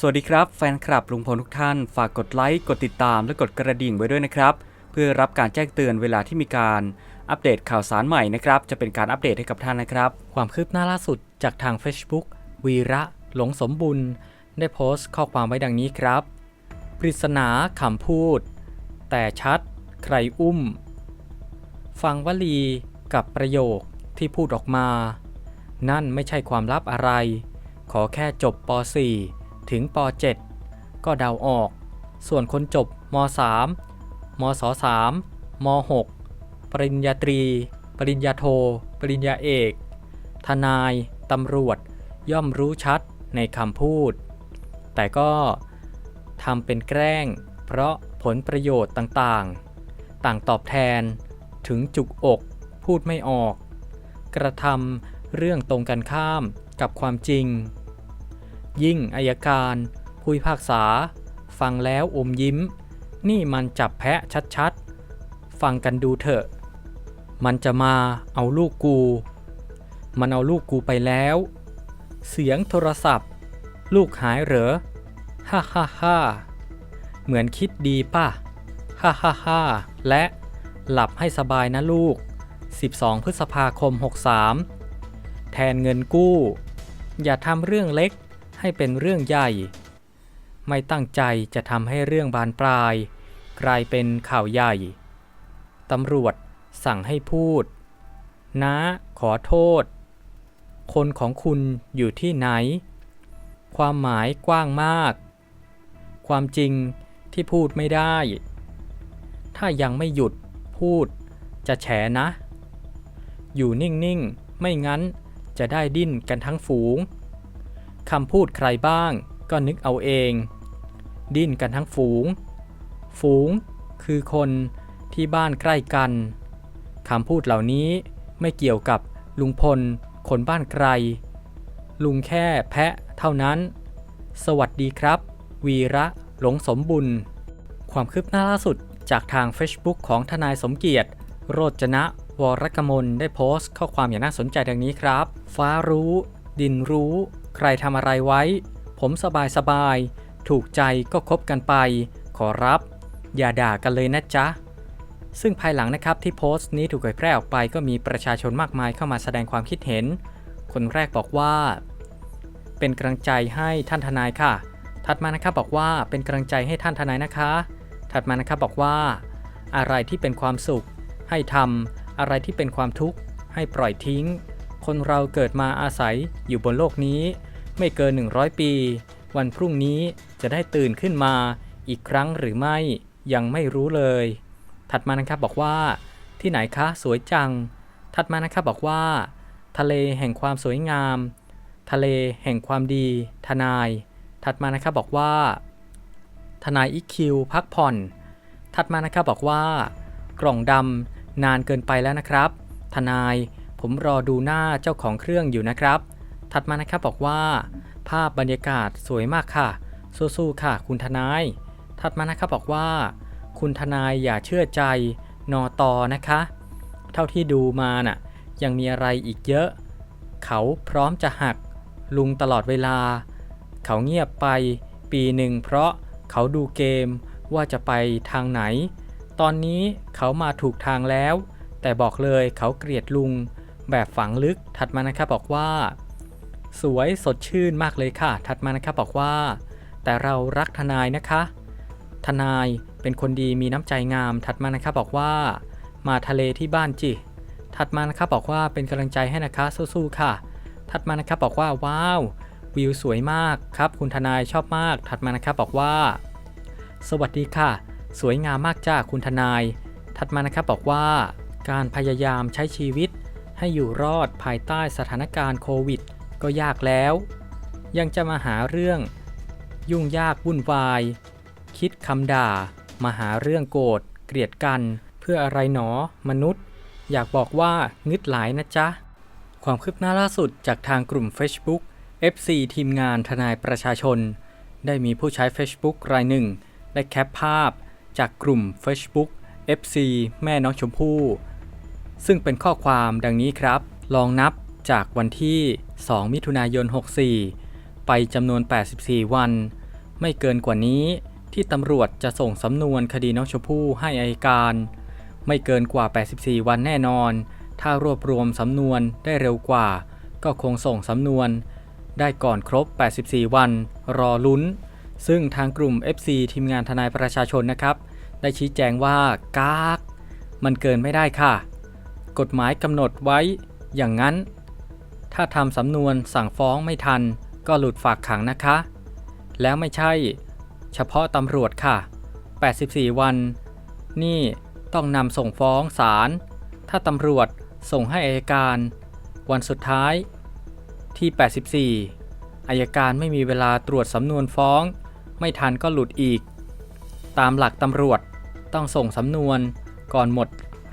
สวัสดีครับแฟนคลับลุงพลทุกท่าน ฝากกดไลค์ กดติดตามและกดกระดิ่งไว้ด้วยนะครับ เพื่อรับการแจ้งเตือนเวลาที่มีการอัปเดตข่าวสารใหม่นะครับ จะเป็นการอัปเดตให้กับท่านนะครับ ความคืบหน้าล่าสุดจากทาง Facebook วีระ หลงสมบุญ ได้โพสต์ข้อความไว้ดังนี้ครับ ปริศนาคำพูด แต่ชัด ใครอุ้ม ฟังวลีกับประโยคที่พูดออกมา นั่นไม่ใช่ความลับอะไร ขอแค่จบป .4 ถึงป .7 ก็เดาออก ส่วนคนจบม .3 มศ 3 ม .6 ปริญญาตรี ปริญญาโท ปริญญาเอก ทนาย ตำรวจ ย่อมรู้ชัดในคำพูด แต่ก็ทำเป็นแกล้ง เพราะผลประโยชน์ต่างๆ ต่างตอบแทน ถึงจุกอกพูดไม่ออก กระทำเรื่องตรงกันข้ามกับความจริง ยิ่งอายการผู้พิพากษา ฟังแล้วอมยิ้ม นี่มันจับแพะชัดๆ ฟังกันดูเถอะ มันจะมาเอาลูกกู มันเอาลูกกูไปแล้ว เสียงโทรศัพท์ ลูกหายเหรอ ฮ่าฮ่าฮ่าเหมือนคิดดีป่ะ ฮ่าฮ่าฮ่าและหลับให้สบายนะลูก 12 พฤษภาคม 63 แทนเงินกู้ อย่าทำเรื่องเล็ก ให้เป็นเรื่องใหญ่ ไม่ตั้งใจจะทำให้เรื่องบานปลาย กลายเป็นข่าวใหญ่ตำรวจสั่งให้พูด นะขอโทษ คนของคุณอยู่ที่ไหน ความหมายกว้างมาก ความจริงที่พูดไม่ได้ ถ้ายังไม่หยุดพูดจะแฉนะ อยู่นิ่ง ๆ ไม่งั้นจะได้ดิ้นกันทั้งฝูง คำพูดใครบ้าง ก็นึกเอาเอง ดิ้นกันทั้งฝูง ฝูงคือคนที่บ้านใกล้กันคำพูดเหล่านี้ไม่เกี่ยวกับลุงพล คนบ้านไกล ลุงแค่แพะเท่านั้น สวัสดีครับ วีระหลงสมบุญ ความคืบหน้าล่าสุดจากทาง Facebook ของทนายสมเกียรติ โรจนะ วรกมลได้โพสต์ ข้อความอย่างน่าสนใจดังนี้ครับ ฟ้ารู้ ดินรู้ ใครทำอะไรไว้ ผมสบายสบายๆถูกใจก็คบกันไป ขอรับ อย่าด่ากันเลยนะจ๊ะ ซึ่งภายหลังนะครับที่โพสต์นี้ถูกเผยแพร่ออกไปก็มีประชาชนมากมายเข้ามาแสดงความคิดเห็น คนแรกบอกว่า เป็นกำลังใจให้ท่านทนายค่ะ ถัดมานะครับบอกว่าเป็นกำลังใจให้ท่านทนายนะคะ ถัดมานะครับบอกว่า อะไรที่เป็นความสุข ให้ทำอะไรที่เป็นความทุกข์ให้ปล่อยทิ้ง คนเราเกิดมาอาศัยอยู่บนโลกนี้ ไม่เกิน 100 ปี วันพรุ่งนี้จะได้ตื่นขึ้นมาอีกครั้งหรือไม่ยังไม่รู้เลย ถัดมานะครับบอกว่า ที่ไหนคะสวยจัง ถัดมานะครับบอกว่า ทะเลแห่งความสวยงาม ทะเลแห่งความดี ทนาย ถัดมานะครับบอกว่า ทนายอีคิวพักผ่อน ถัดมานะครับบอกว่า กล่องดำนานเกินไปแล้วนะครับ ทนาย ผมรอดูหน้าเจ้าของเครื่องอยู่นะครับ ถัดมานะครับบอกว่า ภาพบรรยากาศสวยมากค่ะ สู้ๆค่ะ คุณทนาย ถัดมานะครับบอกว่า คุณทนายอย่าเชื่อใจนอตอนะคะ เท่าที่ดูมาน่ะยังมีอะไรอีกเยอะ เขาพร้อมจะหัก ลุงตลอดเวลา เขาเงียบไปปีหนึ่งเพราะเขาดูเกมว่าจะไปทางไหน ตอนนี้เขามาถูกทางแล้ว แต่บอกเลยเขาเกลียดลุง แบบฝังลึก ถัดมานะครับบอกว่า สวยสดชื่นมากเลยค่ะ ถัดมานะครับบอกว่า แต่เรารักทนายนะคะ ทนายเป็นคนดีมีน้ำใจงาม ถัดมานะครับบอกว่า มาทะเลที่บ้านจิ ถัดมานะครับบอกว่าเป็นกำลังใจให้นะคะสู้ๆค่ะ ถัดมานะครับบอกว่าว้าววิวสวยมากครับ คุณทนายชอบมาก ถัดมานะครับบอกว่า สวัสดีค่ะ สวยงามมากจ้าคุณทนาย ถัดมานะครับบอกว่า การพยายามใช้ชีวิต ให้อยู่รอดภายใต้สถานการณ์โควิด ก็ยากแล้ว ยังจะมาหาเรื่อง ยุ่งยากวุ่นวาย คิดคำด่า มาหาเรื่องโกรธเกลียดกันเพื่ออะไรหนอ มนุษย์ อยากบอกว่างึดหลายนะจ๊ะ ความคืบหน้าล่าสุดจากทางกลุ่ม Facebook FC ทีมงานทนายประชาชน ได้มีผู้ใช้ Facebook รายหนึ่ง ได้แคปภาพ จากกลุ่ม Facebook FC แม่น้องชมพู่ ซึ่งเป็นข้อความดังนี้ครับ ลองนับจากวันที่ 2 มิถุนายน 64 ไปจำนวน 84 วัน ไม่เกินกว่านี้ที่ตำรวจจะส่งสำนวนคดีน้องชมพู่ให้อายการ ไม่เกินกว่า 84 วันแน่นอน ถ้ารวบรวมสำนวนได้เร็วกว่า ก็คงส่งสำนวน ได้ก่อนครบ 84 วัน รอลุ้น ซึ่งทางกลุ่ม FC ทีมงานทนายประชาชนนะครับ ได้ชี้แจงว่ากาก มันเกินไม่ได้ค่ะ กฎหมายกำหนดไว้ อย่างนั้น ถ้าทำสำนวนสั่งฟ้องไม่ทัน ก็หลุดฝากขังนะคะ แล้วไม่ใช่ เฉพาะตำรวจค่ะ 84 วัน นี่ต้องนำส่งฟ้องศาล ถ้าตำรวจส่งให้อายการ วันสุดท้าย ที่ 84อายการไม่มีเวลาตรวจสำนวนฟ้อง ไม่ทันก็หลุดอีก ตามหลักตำรวจต้องส่งสำนวนก่อนหมด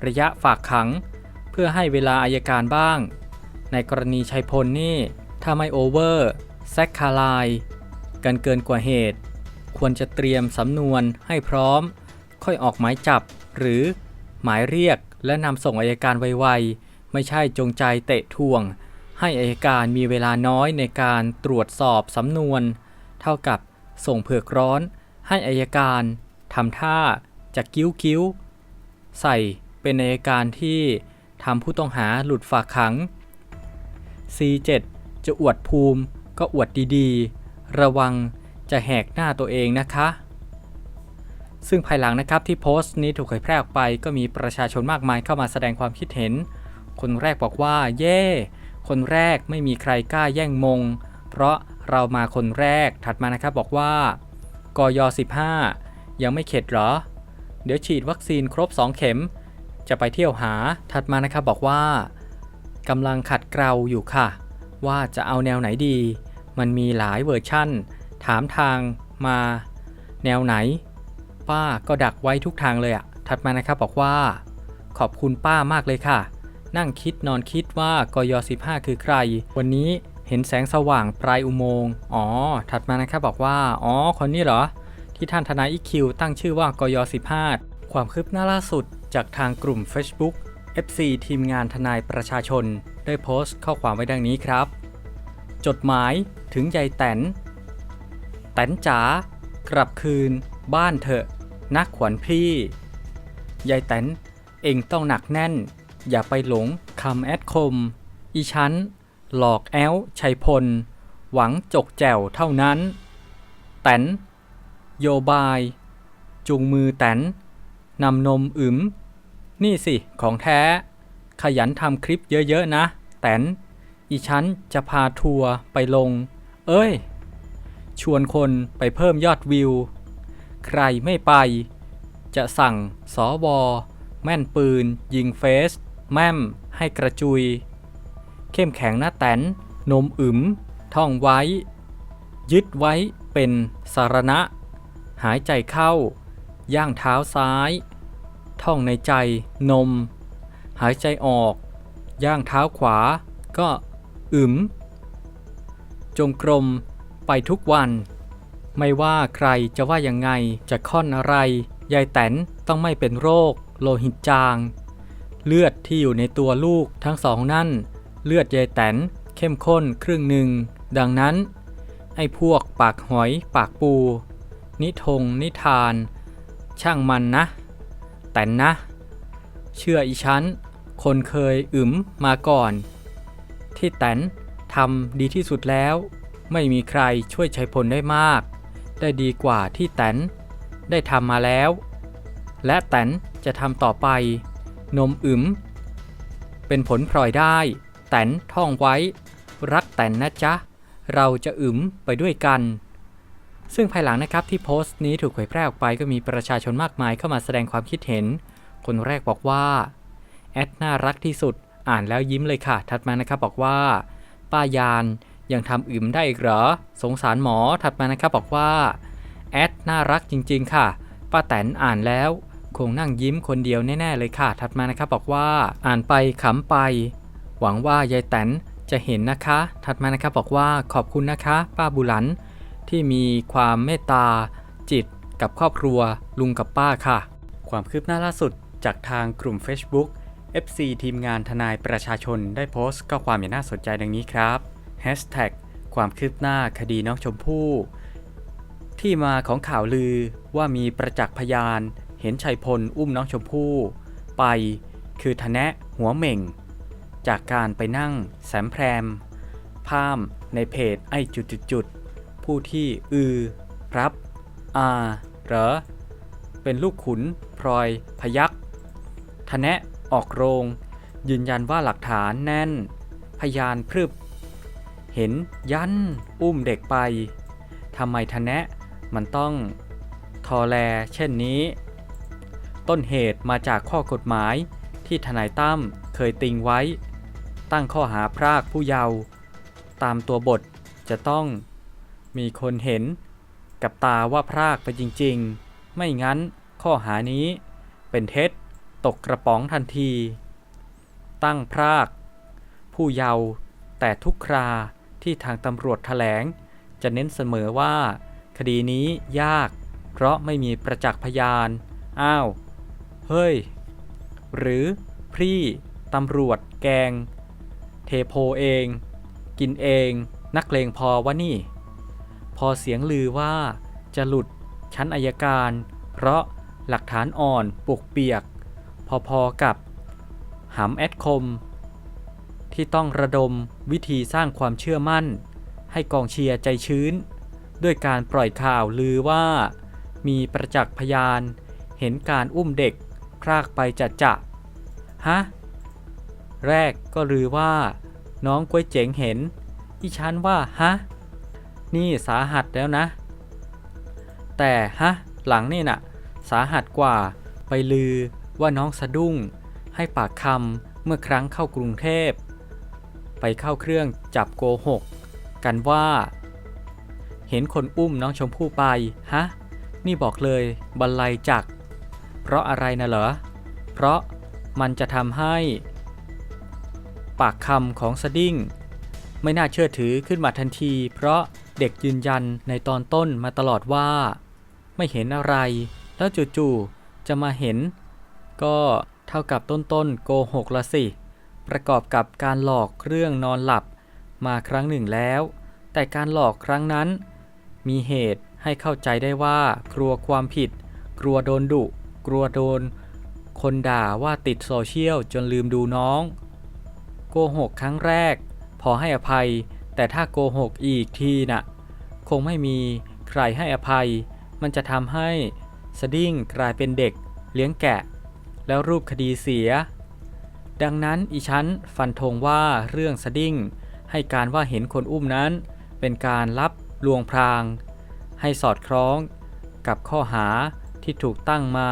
ระยะฝากขัง เพื่อให้เวลาอายการบ้าง ในกรณีชัยพลนี่ ถ้าไม่โอเวอร์แซคคาลายกันเกินกว่าเหตุ ควรจะเตรียมสำนวนให้พร้อม ค่อยออกหมายจับ หรือหมายเรียกและนำส่งอายการไวๆ ไม่ใช่จงใจเตะทวง ให้อายการมีเวลาน้อยในการตรวจสอบสำนวน เท่ากับส่งเผือกร้อน ให้อายการทำท่าจะกิ้วกิ้วๆใส่เป็นอายการที่ ทำผู้ต้องหาหลุดฝากขัง C7 จะอวดภูมิก็อวดดีๆ ระวังจะแหกหน้าตัวเองนะคะ ซึ่งภายหลังนะครับที่โพสต์นี้ถูกเผยแพร่ออกไป ก็มีประชาชนมากมายเข้ามาแสดงความคิดเห็น คนแรกบอกว่า เย่คนแรกไม่มีใครกล้าแย่งมง เพราะเรามาคนแรกถัดมานะครับบอกว่ากย 15 ยังไม่เข็ดเหรอ เดี๋ยวฉีดวัคซีนครบ 2 เข็ม จะไปเที่ยวหา ถัดมานะครับบอกว่ากำลังขัดเกลาอยู่ค่ะ ว่าจะเอาแนวไหนดี มันมีหลายเวอร์ชั่น ถามทางมา แนวไหน ป้าก็ดักไว้ทุกทางเลยอะถัดมานะครับบอกว่า ขอบคุณป้ามากเลยค่ะ นั่งคิดนอนคิดว่ากย15 คือใคร วันนี้เห็นแสงสว่างปลายอุโมงค์อ๋อ ถัดมานะครับบอกว่า อ๋อ คนนี้เหรอ ที่ท่านทนายอีคิวตั้งชื่อว่ากย15 ความคืบหน้าล่าสุด จากทางกลุ่ม Facebook FC ทีมงานทนายประชาชน ได้โพสต์ข้อความไว้ดังนี้ครับ จดหมายถึงยายแตนแตนจ๋ากลับคืน บ้านเถอะ นักขวัญพี่ยายแตนเองต้องหนักแน่น อย่าไปหลงคำแอดคม อีชั้น หลอกแอลชัยพล หวังจกแจวเท่านั้น แตนโยบาย จุงมือแตนนำนมอึม นี่สิ ของแท้ ขยันทำคลิปเยอะๆนะ แตนอีชั้นจะพาทัวร์ไปลง เอ้ย ชวนคนไปเพิ่มยอดวิว ใครไม่ไป จะสั่งสอวอแม่นปืน ยิงเฟส แม่ม ให้กระจุย เข้มแข็งหนะแตนนมอึม ท่องไว้ ยึดไว้เป็นสารณะ หายใจเข้า ย่างเท้าซ้าย ท่องในใจ นม หายใจออก ย่างเท้าขวา ก็อึม จงกรมไปทุกวัน ไม่ว่าใครจะว่ายังไงจะค่อนอะไร ยายแตนต้องไม่เป็นโรค โลหิตจาง เลือดที่อยู่ในตัวลูกทั้งสองนั่น เลือดยายแตนเข้มข้นครึ่งหนึ่ง ดังนั้น ไอ้พวกปากหอยปากปู นิทงนิทาน ช่างมันนะ แตนนะ เชื่ออีฉันคนเคยอึมมาก่อน ที่แตนทำดีที่สุดแล้ว ไม่มีใครช่วยชัยพลได้มาก ได้ดีกว่าที่แตนได้ทำมาแล้ว และแตนจะทำต่อไป นมอึมเป็นผลพลอยได้ แตนท่องไว้ รักแตนนะจ๊ะ เราจะอึมไปด้วยกัน ซึ่งภายหลังนะครับที่โพสต์นี้ถูกเผยแพร่ออกไปก็มีประชาชนมากมายเข้ามาแสดงความคิดเห็น คนแรกบอกว่าแอดน่ารักที่สุด อ่านแล้วยิ้มเลยค่ะ ถัดมานะครับบอกว่า ป้ายานยังทำอึมได้อีกเหรอ สงสารหมอ ถัดมานะครับบอกว่าแอดน่ารักจริง ๆ ค่ะ ป้าแตนอ่านแล้ว คงนั่งยิ้มคนเดียวแน่ๆเลยค่ะ ถัดมานะครับบอกว่าอ่านไปขำไป หวังว่ายายแตนจะเห็นนะคะ ถัดมานะครับบอกว่าขอบคุณนะคะ ป้าบุหลัน ที่มีความเมตตา จิตกับครอบครัว ลุงกับป้าค่ะ ความคืบหน้าล่าสุดจากทางกลุ่ม Facebook FC ทีมงานทนายประชาชนได้โพสต์ข้อความอย่างน่าสนใจดังนี้ครับ Hashtag ความคืบหน้าคดีน้องชมพู่ ที่มาของข่าวลือว่ามีประจักษ์พยาน เห็นชัยพลอุ้มน้องชมพู่ ไป คือทะแนะหัวเหม่ง จากการไปนั่งแสมแพรมพามในเพจไอจุดจุดจด ผู้ที่อือ รับ อาเหรอ เป็นลูกขุน พลอย พยักทะแนะออกโรง ยืนยันว่าหลักฐานแน่น พยานพรึบ เห็นยัน อุ้มเด็กไปทำไมทะแนะมันต้อง ทอแลเช่นนี้ ต้นเหตุมาจากข้อกฎหมายที่ทนายตั้มเคยติงไว้ ตั้งข้อหาพรากผู้เยาว์ตามตัวบทจะต้อง มีคนเห็น กับตาว่าพรากไปจริงๆ ไม่งั้นข้อหานี้ เป็นเท็จตกกระป๋องทันที ตั้งพราก ผู้เยาว์แต่ทุกคราที่ทางตำรวจแถลง จะเน้นเสมอว่า คดีนี้ยาก เพราะไม่มีประจักษ์พยาน อ้าว เฮ้ย หรือพรี่ตำรวจแกง เทโพเอง กินเอง นักเลงพอวะนี่ พอเสียงลือว่าจะหลุดชั้นอายการ เพราะหลักฐานอ่อนปวกเปียก พอๆกับหำแอดคม ที่ต้องระดมวิธีสร้างความเชื่อมั่น ให้กองเชียร์ใจชื้น ด้วยการปล่อยข่าวลือว่า มีประจักษ์พยาน เห็นการอุ้มเด็ก พรากไปจัดจะฮะ แรกก็ลือว่า น้องกล้วยเจ๋งเห็น อีฉันว่าฮะ นี่สาหัสแล้วนะ แต่ฮะหลังนี่น่ะ สาหัสกว่าไปลือว่าน้องสะดุ้ง ให้ปากคำเมื่อครั้งเข้ากรุงเทพ ไปเข้าเครื่องจับโกหก กันว่า เห็นคนอุ้มน้องชมพู่ไป ฮะ นี่บอกเลยบรรลัยจัก เพราะอะไรนะเหรอ เพราะมันจะทำให้ ปากคำของสดิ้ง ไม่น่าเชื่อถือขึ้นมาทันที เพราะ เด็กยืนยันในตอนต้นมาตลอดว่า ไม่เห็นอะไร แล้วจู่ๆจะมาเห็น ก็เท่ากับต้นๆโกหกละสิ ประกอบกับการหลอกเรื่องนอนหลับมาครั้งหนึ่งแล้ว แต่การหลอกครั้งนั้น มีเหตุให้เข้าใจได้ว่า กลัวความผิด กลัวโดนดุ กลัวโดน คนด่าว่าติดโซเชียลจนลืมดูน้อง โกหกครั้งแรก พอให้อภัย แต่ถ้าโกหกอีกทีน่ะ คงไม่มีใครให้อภัย มันจะทำให้สดิ้งกลายเป็นเด็ก เลี้ยงแกะ แล้วรูปคดีเสีย ดังนั้นอีชั้นฟันธงว่าเรื่องสดิ้ง ให้การว่าเห็นคนอุ้มนั้น เป็นการรับลวงพราง ให้สอดคล้องกับข้อหาที่ถูกตั้งมา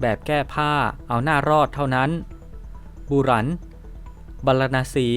แบบแก้ผ้าเอาหน้ารอดเท่านั้น บุรัน บรรณสี